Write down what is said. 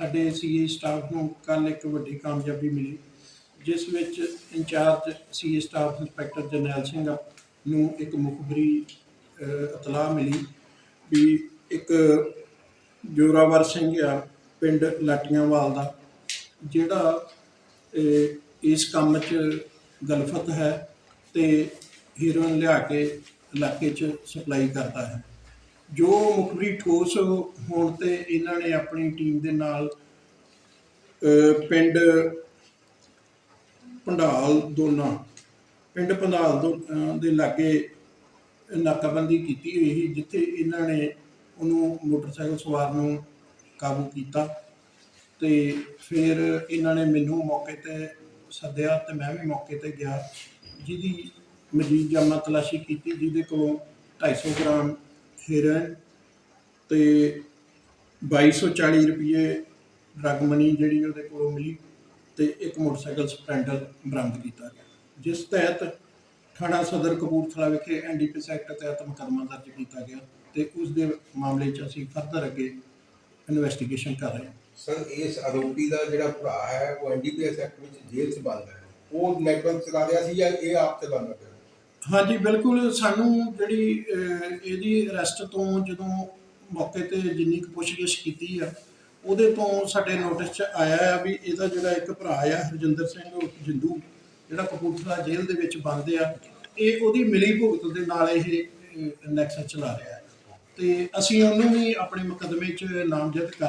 ਸਾਡੇ CA staff ਨੂੰ ਕੱਲ ਇੱਕ ਵੱਡੀ ਕਾਮਯਾਬੀ ਮਿਲੀ, ਜਿਸ ਵਿੱਚ incharge CA staff inspector Jarnail Singh ਨੂੰ ਇੱਕ ਮੁਖਬਰੀ ਇਤਲਾਹ ਮਿਲੀ ਵੀ ਇੱਕ ਜੋਰਾਵਰ ਸਿੰਘ ਆ, ਪਿੰਡ ਲਾਟੀਆਂਵਾਲ ਦਾ, ਜਿਹੜਾ ਇਸ ਕੰਮ 'ਚ ਗਲਫਤ ਹੈ ਤੇ ਹੀਰੋਇਨ ਲਿਆ ਕੇ ਇਲਾਕੇ 'ਚ ਸਪਲਾਈ ਕਰਦਾ ਹੈ। ਜੋ ਮੁਖਬਰੀ ਠੋਸ ਹੋਣ ਤੇ ਇਹਨਾਂ ਨੇ ਆਪਣੀ ਟੀਮ ਦੇ ਨਾਲ ਪਿੰਡ ਪੰਡਾਲ ਦੋਨਾ, ਪਿੰਡ ਪੰਡਾਲ ਦੋ ਦੇ ਲਾਗੇ ਨਾਕਾਬੰਦੀ ਕੀਤੀ ਹੋਈ ਸੀ, ਜਿੱਥੇ ਇਹਨਾਂ ਨੇ ਉਹਨੂੰ ਮੋਟਰਸਾਈਕਲ ਸਵਾਰ ਨੂੰ ਕਾਬੂ ਕੀਤਾ ਤੇ ਫਿਰ ਇਹਨਾਂ ਨੇ ਮੈਨੂੰ ਮੌਕੇ ਤੇ ਸੱਦਿਆ ਤੇ ਮੈਂ ਵੀ ਮੌਕੇ ਤੇ ਗਿਆ। ਜਿਹਦੀ ਮਜੀਦ ਜਾਮਾ ਤਲਾਸ਼ੀ ਕੀਤੀ, ਜਿਹਦੇ ਕੋਲੋਂ 250 ਗ੍ਰਾਮ ਹੀਰੋਇਨ ਤੇ 2240 ਰੁਪਏ ਡਰਗ ਮਨੀ ਜਿਹੜੀ ਉਹਦੇ ਕੋਲੋਂ ਮਿਲੀ ਤੇ ਇੱਕ ਮੋਟਰਸਾਈਕਲ ਸਪਲੈਂਡਰ ਬਰਾਮਦ ਕੀਤਾ ਗਿਆ। ਜਿਸ ਤਹਿਤ ਥਾਣਾ ਸਦਰ ਕਪੂਰਥਲਾ ਵਿਖੇ ਐਨਡੀਪੀਐਸ ਐਕਟ ਤਹਿਤ ਮੁਕੱਦਮਾ ਦਰਜ ਕੀਤਾ ਗਿਆ ਤੇ ਉਸ ਦੇ ਮਾਮਲੇ 'ਚ ਅਸੀਂ ਫਰਦਰ ਅੱਗੇ ਇਨਵੈਸਟੀਗੇਸ਼ਨ ਕਰ ਰਹੇ ਹਾਂ। ਸਰ, ਇਸ ਆਰੋਪੀ ਦਾ ਜਿਹੜਾ ਭਰਾ ਹੈ, ਉਹ ਐਨਡੀਪੀਐਸ ਐਕਟ ਵਿੱਚ ਜੇਲ੍ਹ 'ਚ ਬੰਦ ਹੈ। ਉਹ ਨੈਟਵਰਕ ਚਲਾ ਰਿਹਾ ਸੀ ਜਾਂ ਇਹ ਆਪ ਚਲਾਉਂਦਾ ਪਿਆ ਹਾਂਜੀ, ਬਿਲਕੁਲ ਸਾਨੂੰ ਜਿਹੜੀ ਇਹਦੀ ਅਰੈਸਟ ਤੋਂ ਜਦੋਂ ਮੌਕੇ ਤੇ ਜਿੰਨੀ ਕੁ ਪੁੱਛਗਿੱਛ ਕੀਤੀ ਆ, ਉਹਦੇ ਤੋਂ ਸਾਡੇ ਨੋਟਿਸ 'ਚ ਆਇਆ ਆ ਵੀ ਇਹਦਾ ਜਿਹੜਾ ਇੱਕ ਭਰਾ ਆ, ਹਰਜਿੰਦਰ ਸਿੰਘ ਜਿੰਦੂ, ਜਿਹੜਾ ਕਪੂਰਥਲਾ ਜੇਲ੍ਹ ਦੇ ਵਿੱਚ ਬੰਦ ਆ, ਇਹ ਉਹਦੀ ਮਿਲੀ ਭੁਗਤ ਦੇ ਨਾਲ ਇਹ ਨੈਕਸਸ ਚਲਾ ਰਿਹਾ ਹੈ ਤੇ ਅਸੀਂ ਉਹਨੂੰ ਵੀ ਆਪਣੇ ਮੁਕੱਦਮੇ 'ਚ ਨਾਮਜ਼ਦ ਕਰ